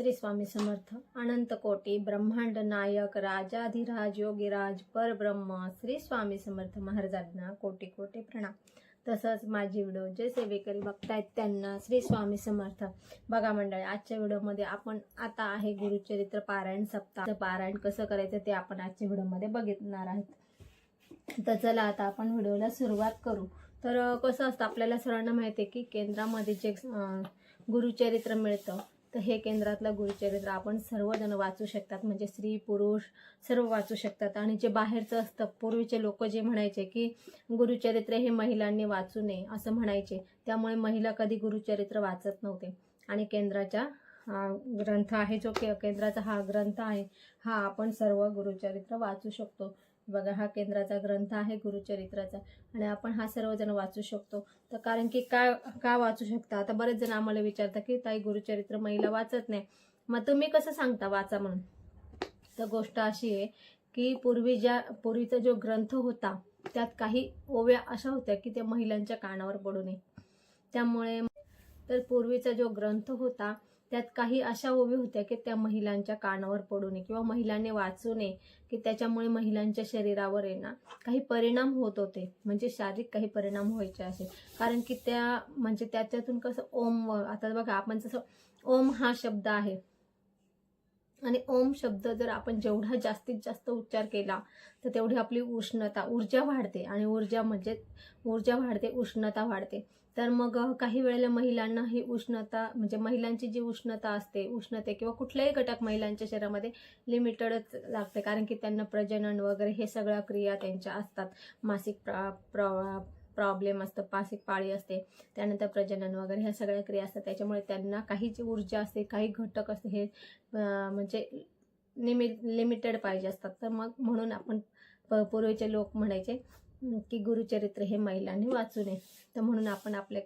श्री स्वामी समर्थ अनंत कोटी ब्रह्मांड नायक राजाधिराज योगीराज परब्रह्म श्री स्वामी समर्थ महाराजांना कोटी कोटी प्रणाम. तसंच माझी व्हिडिओ जे सेवेकरी बघतायत त्यांना श्री स्वामी समर्थ. बघा मंडळी आजच्या व्हिडिओमध्ये आपण आता आहे गुरुचरित्र पारायण सप्ताह. पारायण कसं करायचं ते आपण आजच्या व्हिडिओमध्ये बघितणार आहेत. तर चला आता आपण व्हिडिओला सुरुवात करू. तर कसं असतं आपल्याला सर्वांना माहिती आहे की केंद्रामध्ये जे गुरुचरित्र मिळतं तर हे केंद्रातलं गुरुचरित्र आपण सर्वजण वाचू शकतात. म्हणजे स्त्री पुरुष सर्व वाचू शकतात. आणि जे बाहेरचं असतं पूर्वीचे लोक जे म्हणायचे की गुरुचरित्र हे महिलांनी वाचू नये असं म्हणायचे. त्यामुळे महिला कधी गुरुचरित्र वाचत नव्हते. आणि केंद्राच्या हा ग्रंथ आहे जो के केंद्राचा हा ग्रंथ आहे हा आपण सर्व गुरुचरित्र वाचू शकतो. बघा हा केंद्राचा ग्रंथ आहे गुरुचरित्राचा. आणि आपण हा सर्वजण वाचू शकतो. तर कारण की का का वाचू शकता? आता बरेच जण आम्हाला विचारतात की ताई गुरुचरित्र महिला वाचत नाही. मग तुम्ही कसं सांगता वाचा म्हणून? तर गोष्ट अशी आहे की पूर्वी ज्या पूर्वीचा जो ग्रंथ होता त्यात काही ओव्या अशा होत्या की त्या महिलांच्या कानावर पडू नये. त्यामुळे तर पूर्वीचा जो ग्रंथ होता त्यात काही अशा ओवी होत्या की त्या महिलांच्या कानावर पडू नये किंवा महिलांनी वाचू नये की त्याच्यामुळे महिलांच्या शरीरावर आहे ना काही परिणाम होत होते. म्हणजे शारीरिक काही परिणाम व्हायचे असे. कारण की त्या म्हणजे त्याच्यातून कसं ओम व- आता बघा आपण जसं ओम हा शब्द आहे. आणि ओम शब्द जर आपण जेवढा जास्तीत जास्त उच्चार केला तर तेवढी आपली उष्णता ऊर्जा वाढते. आणि ऊर्जा म्हणजे ऊर्जा वाढते उष्णता वाढते. तर मग काही वेळेला महिलांना ही उष्णता म्हणजे महिलांची जी उष्णता असते उष्णते किंवा कुठल्याही घटक महिलांच्या शरीरामध्ये लिमिटेडच लागते. कारण की त्यांना प्रजनन वगैरे हे सगळ्या क्रिया त्यांच्या असतात. मासिक प्रा प्र प्रॉब्लेम असतं मासिक पाळी असते त्यानंतर प्रजनन वगैरे ह्या सगळ्या क्रिया असतात. त्याच्यामुळे त्यांना काही जी ऊर्जा असते काही घटक असते हे म्हणजे लिमि लिमिटेड पाहिजे असतात. तर मग म्हणून आपण प- पूर्वीचे लोक म्हणायचे की गुरुचरित्र हे महिलांनी वाचू नये. तर म्हणून आपण आपल्या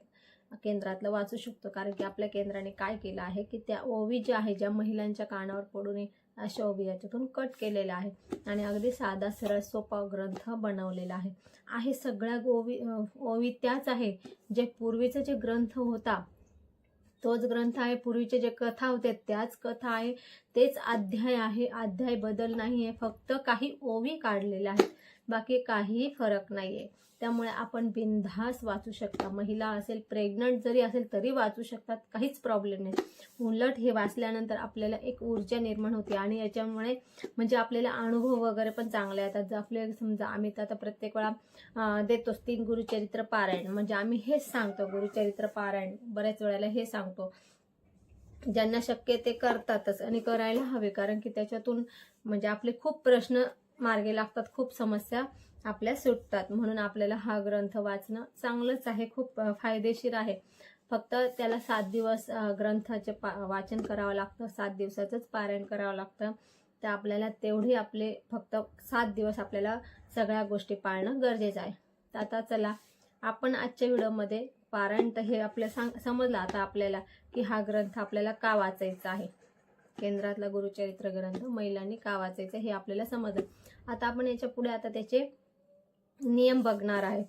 केंद्रातलं वाचू शकतो. कारण की आपल्या केंद्राने काय केलं आहे की त्या ओवी ज्या आहे ज्या महिलांच्या कानावर पडू नये अशा ओवी याच्यातून कट केलेल्या आहे आणि अगदी साधा सरळ सोपा ग्रंथ बनवलेला आहे. आहे सगळ्या ओवी ओवी त्याच आहे जे पूर्वीचा जे ग्रंथ होता तोच ग्रंथ आहे पूर्वीचे जे कथा होते त्याच कथा आहे तेच अध्याय आहे. अध्याय बदल नाही आहे फक्त काही ओवी काढलेल्या आहेत. बाकी काहीही फरक नाही आहे त्यामुळे आपण बिनधास वाचू शकता. महिला असेल प्रेग्नंट जरी असेल तरी वाचू शकतात. काहीच प्रॉब्लेम नाही. उलट हे वाचल्यानंतर आपल्याला एक ऊर्जा निर्माण होते आणि याच्यामुळे म्हणजे आपल्याला अनुभव वगैरे पण चांगले येतात. जर आपले समजा आम्ही तर आता प्रत्येक वेळा देतोच तीन गुरुचरित्र पारायण. म्हणजे आम्ही हेच सांगतो गुरुचरित्र पारायण. बऱ्याच वेळेला हे सांगतो. ज्यांना शक्य ते करतातच आणि करायला हवे. कारण की त्याच्यातून म्हणजे आपले खूप प्रश्न मार्गे लागतात खूप समस्या आपल्या सुटतात. म्हणून आपल्याला हा ग्रंथ वाचणं चांगलंच आहे खूप फायदेशीर आहे. फक्त त्याला सात दिवस ग्रंथाचे पा वाचन करावं लागतं सात दिवसाचंच पारायण करावं लागतं. तर आपल्याला तेवढी आपले फक्त सात दिवस आपल्याला सगळ्या गोष्टी पाळणं गरजेचं आहे. तर आता चला आपण आजच्या व्हिडिओमध्ये पारायण तर हे आपल्या सांग समजलं आता आपल्याला की हा ग्रंथ आपल्याला का वाचायचा आहे. केंद्रातला गुरुचरित्र ग्रंथ महिलांनी का वाचायचं हे आपल्याला समजलं. आता आपण याच्यापुढे आता त्याचे नियम बघणार आहेत.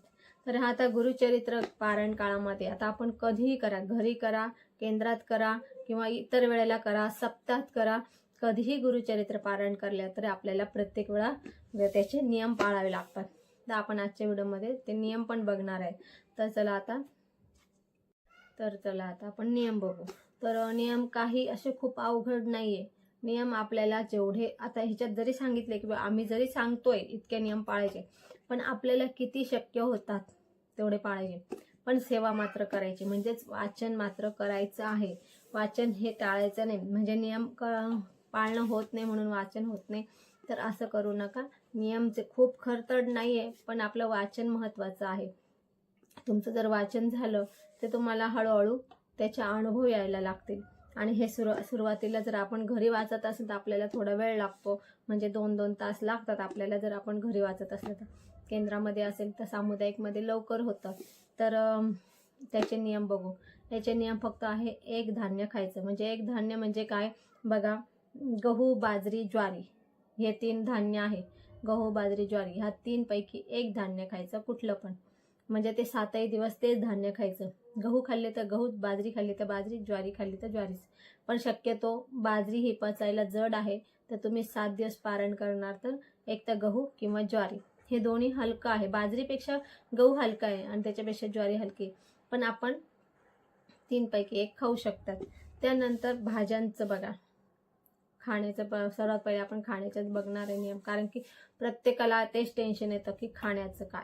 तर हा आता गुरुचरित्र पारायण काळामध्ये आता आपण कधीही करा. घरी करा केंद्रात करा किंवा इतर वेळेला करा सप्ताहात करा. कधीही गुरुचरित्र पारायण करल्या तरी आपल्याला प्रत्येक वेळा त्याचे नियम पाळावे लागतात. तर आपण आजच्या व्हिडिओमध्ये ते नियम पण बघणार आहे. तर चला आता तर चला आता आपण नियम बघू. तर नियम काही असे खूप अवघड नाही आहे नियम आपल्याला जेवढे आता ह्याच्यात जरी सांगितले की आम्ही जरी सांगतोय इतके नियम पाळायचे पण आपल्याला किती शक्य होतात तेवढे पाळायचे. पण सेवा मात्र करायची म्हणजेच वाचन मात्र करायचं आहे. वाचन हे टाळायचं नाही. म्हणजे नियम क पाळणं होत नाही म्हणून वाचन होत नाही. तर असं करू नका. नियमचे खूप खरतड नाही आहे पण आपलं वाचन महत्त्वाचं आहे. तुमचं जर वाचन झालं तर तुम्हाला हळूहळू त्याचे अनुभव यायला लागतील. आणि हे सुरू सुरुवातीला जर आपण घरी वाचत असेल तर आपल्याला थोडा वेळ लागतो. म्हणजे दोन दोन तास लागतात आपल्याला जर आपण घरी वाचत असलं तर. केंद्रामध्ये असेल तर सामुदायिकमध्ये लवकर होतं. तर त्याचे नियम बघू. याचे नियम फक्त आहे एक धान्य खायचं. म्हणजे एक धान्य म्हणजे काय? बघा गहू बाजरी ज्वारी हे तीन धान्य आहे. गहू बाजरी ज्वारी ह्या तीनपैकी एक धान्य खायचं कुठलं पण. म्हणजे ते सातही दिवस तेच धान्य खायचं. गहू खाल्ले तर गहू बाजरी खाल्ली तर बाजरी ज्वारी खाल्ली तर ज्वारीच. पण शक्यतो बाजरी ही पचायला जड आहे तर तुम्ही सात दिवस पारण करणार तर एक तर गहू किंवा ज्वारी. हे दोन्ही हलकं आहे. बाजरीपेक्षा गहू हलका आहे आणि त्याच्यापेक्षा ज्वारी हलकी आहे. पण आपण तीनपैकी एक खाऊ शकतात. त्यानंतर भाज्यांचं बघा. खाण्याचं प सर्वात पहिले आपण खाण्याच्याच बघणार आहे नियम. कारण की प्रत्येकाला तेच टेन्शन येतं की खाण्याचं काय.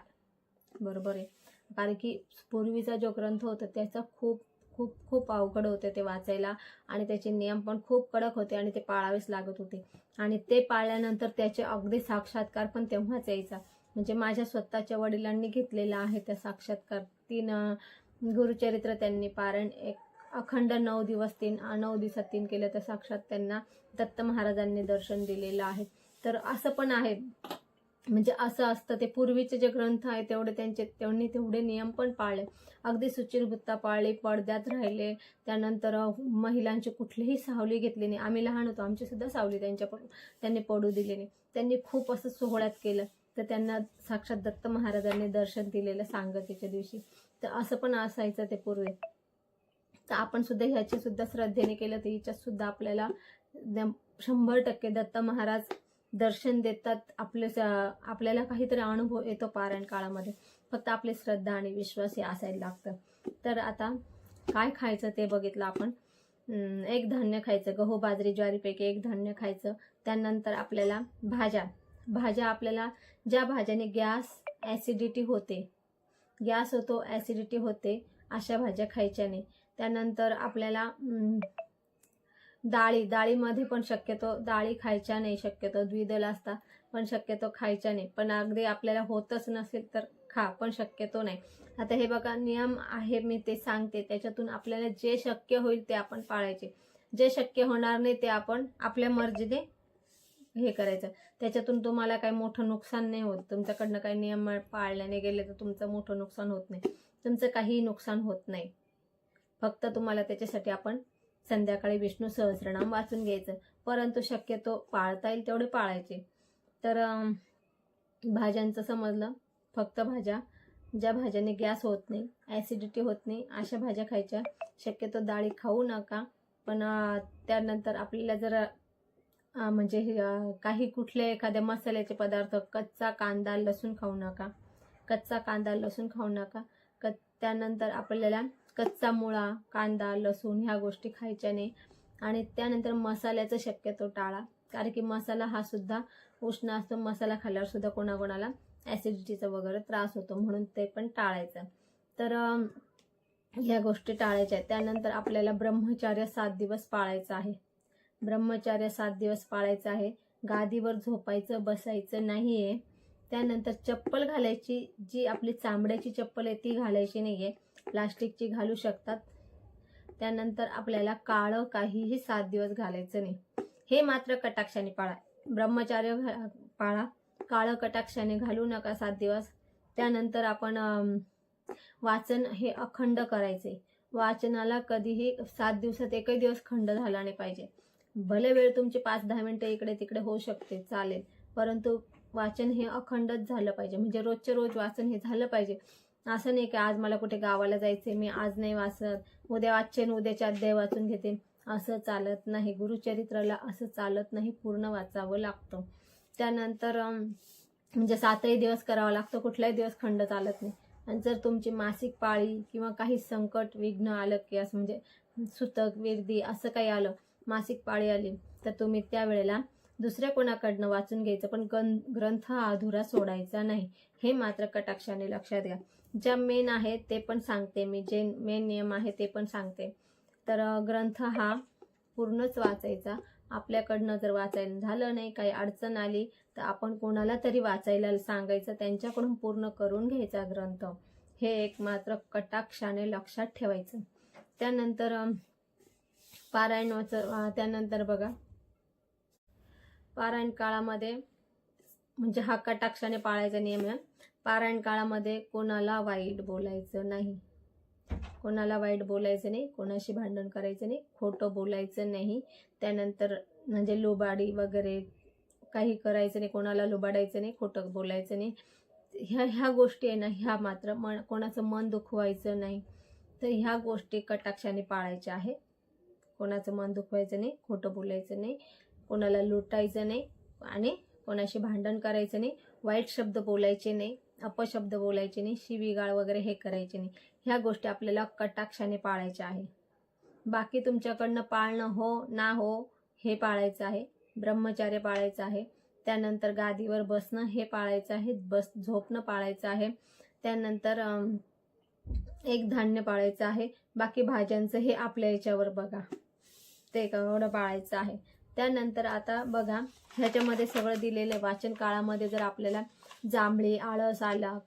बरोबर आहे? कारण की पूर्वीचा जो ग्रंथ होता त्याचा खूप खूप खूप अवघड होते ते वाचायला. आणि त्याचे नियम पण खूप कडक होते आणि ते पाळावेच लागत होते. आणि ते पाळल्यानंतर त्याचे अगदी साक्षात्कार पण तेव्हाच यायचा. म्हणजे माझ्या स्वतःच्या वडिलांनी घेतलेला आहे त्या साक्षात्कार. तीन गुरुचरित्र त्यांनी पारण एक अखंड नऊ दिवस तीन नऊ दिवसात तीन केलं. तर साक्षात त्यांना दत्त महाराजांनी दर्शन दिलेलं आहे. तर असं पण आहे. म्हणजे असं असतं ते पूर्वीचे जे ग्रंथ आहे तेवढे त्यांचे त्यांनी तेवढे नियम पण पाळले. अगदी सुचिरभुत्ता पाळली पडद्यात राहिले त्यानंतर महिलांची कुठलीही सावली घेतली नाही. आम्ही लहान होतो आमची सुद्धा सावली त्यांच्याकडून त्यांनी पडू दिली नाही. त्यांनी खूप असं सोहळ्यात केलं. तर त्यांना साक्षात दत्त महाराजांनी दर्शन दिलेलं सांगतेच्या दिवशी. तर असं पण असायचं ते पूर्वी. तर आपण सुद्धा ह्याची सुद्धा श्रद्धेने केलं तर हिच्यात सुद्धा आपल्याला शंभर टक्के दत्त महाराज दर्शन देतात आपले स- आपल्याला काहीतरी अनुभव येतो पारायण काळामध्ये. फक्त आपली श्रद्धा आणि विश्वास हे असायला लागतं. तर आता काय खायचं ते बघितलं आपण. एक धान्य खायचं गहू बाजरी ज्वारीपैकी एक धान्य खायचं. त्यानंतर आपल्याला भाज्या. भाज्या आपल्याला ज्या भाज्याने गॅस ॲसिडिटी होते गॅस होतो ॲसिडिटी होते अशा भाज्या खायच्याने. त्यानंतर आपल्याला डाळी डाळीमध्ये पण शक्यतो डाळी खायच्या नाही शक्यतो द्विदल असता पण शक्यतो खायच्या नाही. पण अगदी आपल्याला होतच नसेल तर खा पण शक्यतो नाही. आता हे बघा नियम आहे मी ते सांगते. त्याच्यातून आपल्याला जे शक्य होईल ते आपण पाळायचे. जे शक्य होणार नाही ते आपण आपल्या मर्जीने हे करायचं. त्याच्यातून तुम्हाला काही मोठं नुकसान नाही होत. तुमच्याकडनं काही नियम पाळल्याने गेले तर तुमचं मोठं नुकसान होत नाही. तुमचं काहीही नुकसान होत नाही. फक्त तुम्हाला त्याच्यासाठी आपण संध्याकाळी विष्णू सहस्रनाम वाचून घ्यायचं. परंतु शक्यतो पाळता येईल तेवढे पाळायचे. तर भाज्यांचं समजलं. फक्त भाज्या. ज्या भाज्याने गॅस होत नाही ॲसिडिटी होत नाही अशा भाज्या खायच्या. शक्यतो डाळी खाऊ नका. पण त्यानंतर आपल्याला जर म्हणजे काही कुठले एखाद्या मसाल्याचे पदार्थ कच्चा कांदा लसूण खाऊ नका. कच्चा कांदा लसूण खाऊ नका. क त्यानंतर आपल्याला कच्चा मुळा कांदा लसूण ह्या गोष्टी खायच्या नाही आणि त्यानंतर मसाल्याचं शक्यतो टाळा. कारण की मसाला हा सुद्धा उष्ण असतो. मसाला खाल्ल्यावर सुद्धा कोणाकोणाला ॲसिडिटीचा वगैरे त्रास होतो म्हणून ते पण टाळायचं. तर ह्या गोष्टी टाळायच्या आहेत. त्यानंतर आपल्याला ब्रह्मचार्य सात दिवस पाळायचं आहे. ब्रह्मचार्य सात दिवस पाळायचं आहे. गादीवर झोपायचं बसायचं नाही आहे त्यानंतर चप्पल घालायची. जी आपली चांबड्याची चप्पल आहे ती घालायची नाही आहे प्लास्टिकची घालू शकतात. त्यानंतर आपल्याला काळं काहीही सात दिवस घालायचं नाही. हे मात्र कटाक्षाने पाळा. ब्रह्मचार्य पाळा. काळं कटाक्षाने घालू नका सात दिवस. त्यानंतर आपण वाचन हे अखंड करायचे. वाचनाला कधीही सात दिवसात एकही दिवस खंड झाला नाही पाहिजे. भले वेळ तुमची पाच दहा मिनटं इकडे तिकडे होऊ शकते चालेल. परंतु वाचन हे अखंडच झालं पाहिजे. म्हणजे रोजचे रोज वाचन हे झालं पाहिजे. असं नाही की आज मला कुठे गावाला जायचे मी आज नाही वाचत. उद्या वाचेन उद्याच्या अध्याय वाचून घेते. असं चालत नाही. गुरुचरित्राला असं चालत नाही. पूर्ण वाचावं लागतं. त्यानंतर म्हणजे सातही दिवस करावा लागतो. कुठलाही दिवस खंड चालत नाही. आणि जर तुमची मासिक पाळी किंवा काही संकट विघ्न आलं की असं म्हणजे सुतक विरदी असं काही आलं मासिक पाळी आली तर तुम्ही त्यावेळेला दुसऱ्या कोणाकडनं वाचून घ्यायचं? पण गं ग्रंथ हा अधुरा सोडायचा नाही. हे मात्र कटाक्षाने लक्षात घ्या. ज्या मेन आहेत ते पण सांगते मी. जे मेन नियम आहे ते पण सांगते. तर ग्रंथ हा पूर्णच वाचायचा. आपल्याकडनं जर वाचायला झालं नाही काही अडचण आली तर आपण कोणाला तरी वाचायला सांगायचं त्यांच्याकडून पूर्ण करून घ्यायचा ग्रंथ. हे एक मात्र कटाक्षाने लक्षात ठेवायचं. त्यानंतर पारायण वाच त्यानंतर बघा. पारायण काळामध्ये म्हणजे हा कटाक्षाने पाळायचा नियम आहे. पारायण काळामध्ये कोणाला वाईट बोलायचं नाही. कोणाला वाईट बोलायचं नाही कोणाशी भांडण करायचं नाही खोटं बोलायचं नाही. त्यानंतर म्हणजे लोबाडी वगैरे काही करायचं नाही कोणाला लुबाडायचं नाही खोटं बोलायचं नाही. ह्या ह्या गोष्टी आहे ना ह्या मात्र मन कोणाचं मन दुखवायचं नाही. तर ह्या गोष्टी कटाक्षाने पाळायच्या आहे कोणाचं मन दुखवायचं नाही खोटं बोलायचं नाही कोणाला लुटायचं नाही आणि कोणाशी भांडण करायचं नाही वाईट शब्द बोलायचे नाही. अपशब्द बोलायचे नाही शिवीगाळ वगैरे हे करायचे नाही. ह्या गोष्टी आपल्याला कटाक्षाने पाळायच्या आहे. बाकी तुमच्याकडनं पाळणं हो ना हो हे पाळायचं आहे. ब्रह्मचार्य पाळायचं आहे. त्यानंतर गादीवर बसणं हे पाळायचं आहे. बस झोपणं पाळायचं आहे. त्यानंतर एक धान्य पाळायचं आहे. बाकी भाज्यांचं हे आपल्या याच्यावर बघा. ते एवढं पाळायचं आहे. त्यानंतर आता बघा ह्याच्यामध्ये सगळं दिलेलं आहे. वाचन काळामध्ये जर आपल्याला जांभळी आळस आला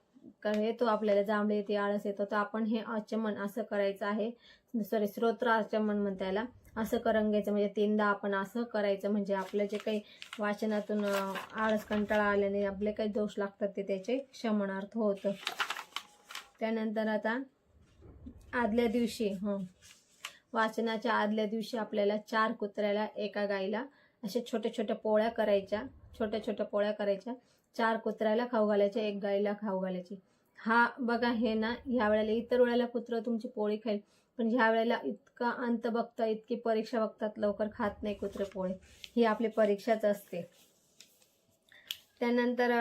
का- येतो आपल्याला जांभळी येते आळस येतो तर आपण हे आचमन असं करायचं आहे. सॉरी स्रोत्र आचमन म्हणता याला असं करंगायचं म्हणजे तीनदा आपण असं करायचं म्हणजे आपलं जे काही वाचनातून आळस कंटाळा आल्याने आपले काही दोष लागतात ते त्याचे क्षमणार्थ होतं. त्यानंतर आता आदल्या दिवशी हं वाचनाच्या आदल्या दिवशी आपल्याला चार कुत्र्याला एका गाईला अशा छोट्या छोट्या पोळ्या करायच्या छोट्या छोट्या पोळ्या करायच्या. चार कुत्र्याला खाऊ घालायच्या एक गाईला खाऊ घालायची. हा बघा हे ना ह्या वेळेला इतर वेळेला कुत्रं तुमची पोळी खाईल पण ह्या वेळेला इतका अंत बघता इतकी परीक्षा बघतात लवकर खात नाही कुत्रे पोळी. ही आपली परीक्षाच असते. त्यानंतर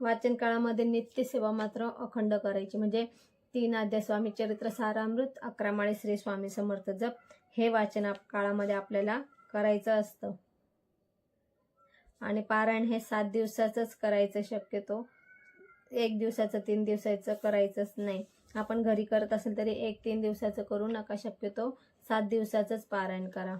वाचन काळामध्ये नित्यसेवा मात्र अखंड करायची. म्हणजे तीन अध्याय स्वामी चरित्र सारामृत अकरा माळे श्री स्वामी समर्थ जप हे वाचन काळामध्ये आपल्याला करायचं असतं. आणि पारायण हे सात दिवसाचंच करायचं शक्यतो. एक दिवसाचं तीन दिवसाचं करायचंच नाही. आपण घरी करत असेल तरी एक तीन दिवसाचं करू नका शक्यतो. सात दिवसाचंच पारायण करा.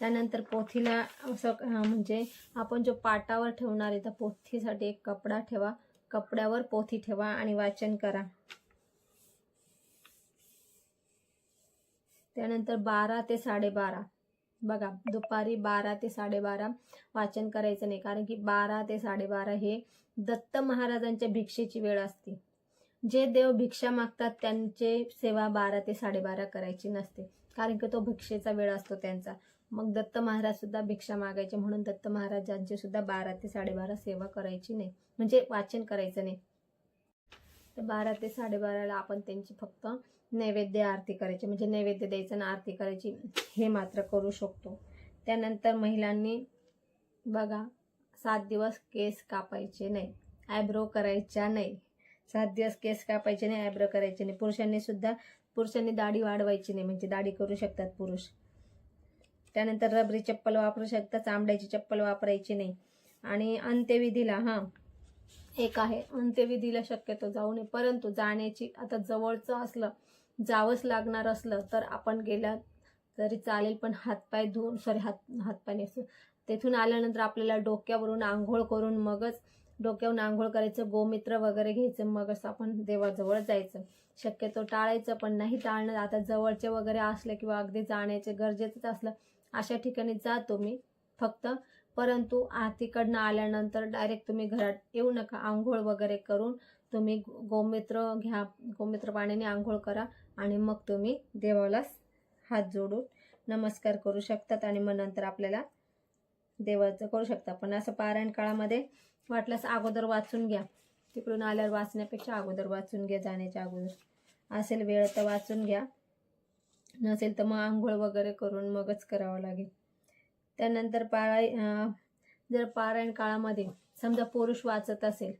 त्यानंतर पोथीला असं म्हणजे आपण जो पाटावर ठेवणार आहे त्या पोथीसाठी एक कपडा ठेवा. कपड्यावर पोथी ठेवा आणि वाचन करा. त्यानंतर बारा ते साडेबारा. बघा दुपारी बारा ते साडेबारा वाचन करायचं नाही कारण की बारा ते साडेबारा हे दत्त महाराजांच्या भिक्षेची वेळ असते. जे देव भिक्षा मागतात त्यांचे सेवा बारा ते साडेबारा करायची नसते कारण की तो भिक्षेचा वेळ असतो त्यांचा. मग दत्त महाराज सुद्धा भिक्षा मागायचे म्हणून दत्त महाराजांची सुद्धा बारा ते साडेबारा सेवा करायची नाही. म्हणजे वाचन करायचं नाही. तर बारा ते साडेबाराला आपण त्यांची फक्त नैवेद्य आरती करायची म्हणजे नैवेद्य द्यायचं आणि आरती करायची हे मात्र करू शकतो. त्यानंतर महिलांनी बघा सात दिवस केस कापायचे नाही आयब्रो करायच्या नाही. सात दिवस केस कापायचे नाही आयब्रो करायचे नाही. पुरुषांनी सुद्धा पुरुषांनी दाढी वाढवायची नाही म्हणजे दाढी करू शकतात पुरुष. त्यानंतर रबरी चप्पल वापरू शकतात चांबड्याची चप्पल वापरायची नाही. आणि अंत्यविधीला हां एक आहे. अंत्यविधीला शक्यतो जाऊ नये. परंतु जाण्याची आता जवळचं असलं जावंच लागणार असलं तर आपण गेल्या तरी चालेल पण हातपाय धुवून सॉरी हात हातपाय नाही तेथून आल्यानंतर आपल्याला डोक्यावरून आंघोळ करून मगच डोक्यावरून आंघोळ करायचं गोमित्र वगैरे घ्यायचं मगच आपण देवाजवळ जायचं. शक्यतो टाळायचं पण नाही टाळणं. आता जवळचे वगैरे असले किंवा अगदी जाण्याचे गरजेचंच असलं अशा ठिकाणी जा तुम्ही फक्त परंतु आ तिकडनं आल्यानंतर डायरेक्ट तुम्ही घरात येऊ नका. आंघोळ वगैरे करून तुम्ही गोमित्र घ्या. गोमित्र पाण्याने आंघोळ करा आणि मग तुम्ही देवाला हात जोडून नमस्कार करू शकतात आणि मग नंतर आपल्याला देवाचं करू शकता. पण असं पारायण काळामध्ये वाटल्यास अगोदर वाचून घ्या. तिकडून आल्यावर वाचण्यापेक्षा अगोदर वाचून घ्या जाण्याच्या अगोदर. असेल वेळ तर वाचून घ्या. नसेल तर मग आंघोळ वगैरे करून मगच करावं लागेल. त्यानंतर पाराय जर पारायण काळामध्ये समजा पुरुष वाचत असेल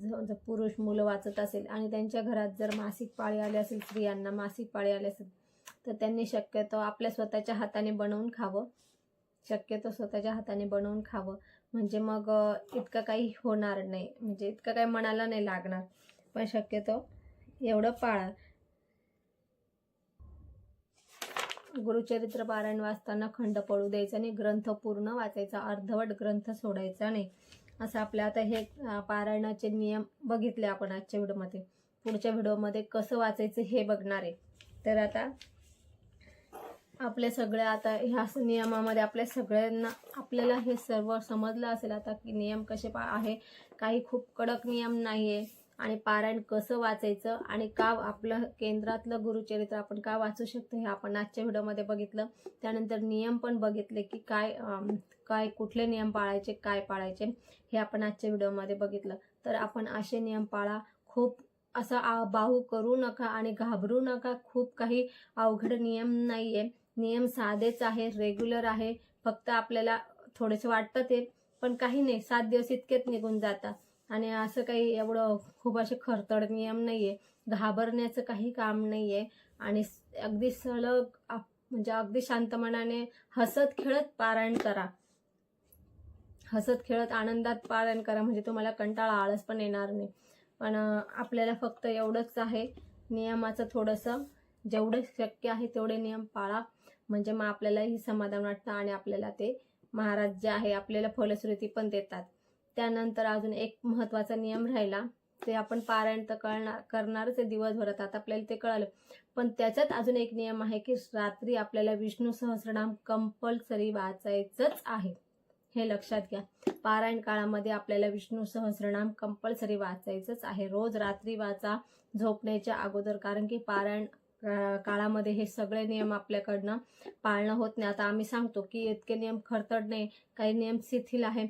जर पुरुष मुलं वाचत असेल आणि त्यांच्या घरात जर मासिक पाळी आली असेल स्त्रियांना मासिक पाळी आली असेल तर त्यांनी शक्यतो आपल्या स्वतःच्या हाताने बनवून खावं. शक्यतो स्वतःच्या हाताने बनवून खावं. म्हणजे मग इतकं काही होणार नाही. म्हणजे इतकं काही मनाला नाही लागणार. पण शक्यतो एवढं पाळा. गुरुचरित्र पारायण वाचताना खंड पडू द्यायचा नाही ग्रंथ पूर्ण वाचायचा अर्धवट ग्रंथ सोडायचा नाही. असं आपल्या आता हे पारायणाचे नियम बघितले आपण आजच्या व्हिडिओमध्ये. पुढच्या व्हिडिओमध्ये कसं वाचायचं हे बघणार आहे. तर आता आपल्या सगळ्या आता ह्या नियमामध्ये आपल्या सगळ्यांना आपल्याला हे सर्व समजलं असेल आता की नियम कसे पा आहे. काही खूप कडक नियम नाही आहे आणि पारायण कसं वाचायचं आणि का आपलं केंद्रातलं गुरुचरित्र आपण का वाचू शकतो हे आपण आजच्या व्हिडिओमध्ये बघितलं. त्यानंतर नियम पण बघितले की काय काय कुठले नियम पाळायचे काय पाळायचे हे आपण आजच्या व्हिडिओमध्ये बघितलं. तर आपण असे नियम पाळा. खूप असा बाहू करू नका आणि घाबरू नका. खूप काही अवघड नियम नाही आहे नियम साधेच आहे रेग्युलर आहे. फक्त आपल्याला थोडेसे वाटतं ते पण काही नाही. सात दिवस इतकेच निघून जातात. आणि असं काही एवढं खूप असे खरतड नियम नाही आहे घाबरण्याचं काही काम नाही आहे आणि अगदी सलग आप- म्हणजे अगदी शांत मनाने हसत खेळत पारायण करा. हसत खेळत आनंदात पारायण करा म्हणजे तुम्हाला कंटाळा आळस पण येणार नाही. पण आपल्याला फक्त एवढंच आहे. नियमाचं थोडंसं जेवढं शक्य आहे तेवढे नियम पाळा. म्हणजे मग आपल्यालाही समाधान वाटतं आणि आपल्याला ते महाराज जे आहे आपल्याला फलश्रुती पण देतात. त्यानंतर अजून एक महत्त्वाचा नियम राहिला. ते आपण पारायण तर कळणार करणारच आहे दिवसभरात आता आपल्याला ते कळालं. पण त्याच्यात अजून एक नियम आहे की रात्री आपल्याला विष्णू सहस्रनाम कंपल्सरी वाचायचंच आहे. हे लक्षात घ्या. पारायण काळामध्ये आपल्याला विष्णू सहस्रनाम कंपल्सरी वाचायचंच आहे. रोज रात्री वाचा झोपण्याच्या अगोदर. कारण की पारायण काळामध्ये हे सगळे नियम आपल्याकडनं पाळणं होत नाही. आता आम्ही सांगतो की इतके नियम खरतड नाही काही नियम शिथिल आहे.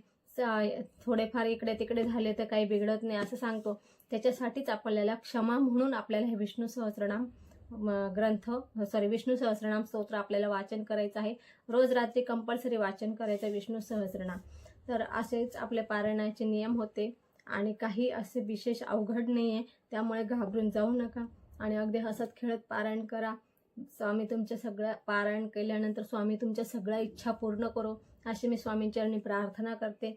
थोडेफार इकडे तिकडे झाले तर काही बिघडत नाही असं सांगतो. त्याच्यासाठीच आपल्याला क्षमा म्हणून आपल्याला हे विष्णू सहस्रनाम ग्रंथ सॉरी विष्णू सहस्रनाम स्तोत्र आपल्याला वाचन करायचं आहे. रोज रात्री कंपल्सरी वाचन करायचं विष्णू सहस्रनाम. तर असेच आपले पारायणाचे नियम होते आणि काही असे विशेष अवघड नाही आहे त्यामुळे घाबरून जाऊ नका आणि अगदी हसत खेळत पारायण करा. स्वामी तुमच्या सगळ्या पारायण केल्यानंतर स्वामी तुमच्या सगळ्या इच्छा पूर्ण करो. अशी मी स्वामींचरणी प्रार्थना करते.